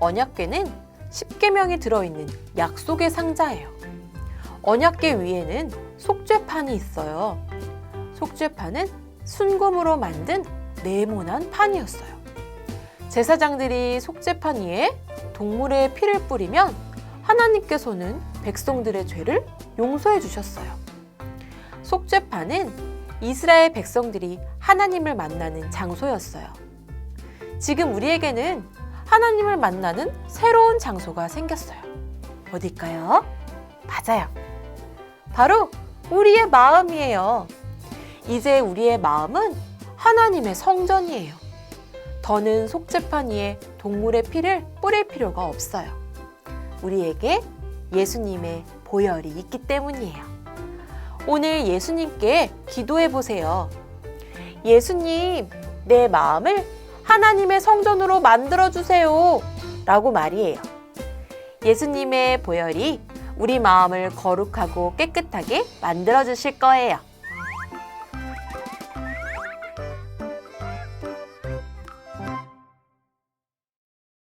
언약궤는 10계명이 들어있는 약속의 상자예요. 언약궤 위에는 속죄판이 있어요. 속죄판은 순금으로 만든 네모난 판이었어요. 제사장들이 속죄판 위에 동물의 피를 뿌리면 하나님께서는 백성들의 죄를 용서해 주셨어요. 속죄판은 이스라엘 백성들이 하나님을 만나는 장소였어요. 지금 우리에게는 하나님을 만나는 새로운 장소가 생겼어요. 어딜까요? 맞아요. 바로 우리의 마음이에요. 이제 우리의 마음은 하나님의 성전이에요. 더는 속죄판 위에 동물의 피를 뿌릴 필요가 없어요. 우리에게 예수님의 보혈이 있기 때문이에요. 오늘 예수님께 기도해 보세요. 예수님, 내 마음을 하나님의 성전으로 만들어 주세요. 라고 말이에요. 예수님의 보혈이 우리 마음을 거룩하고 깨끗하게 만들어 주실 거예요.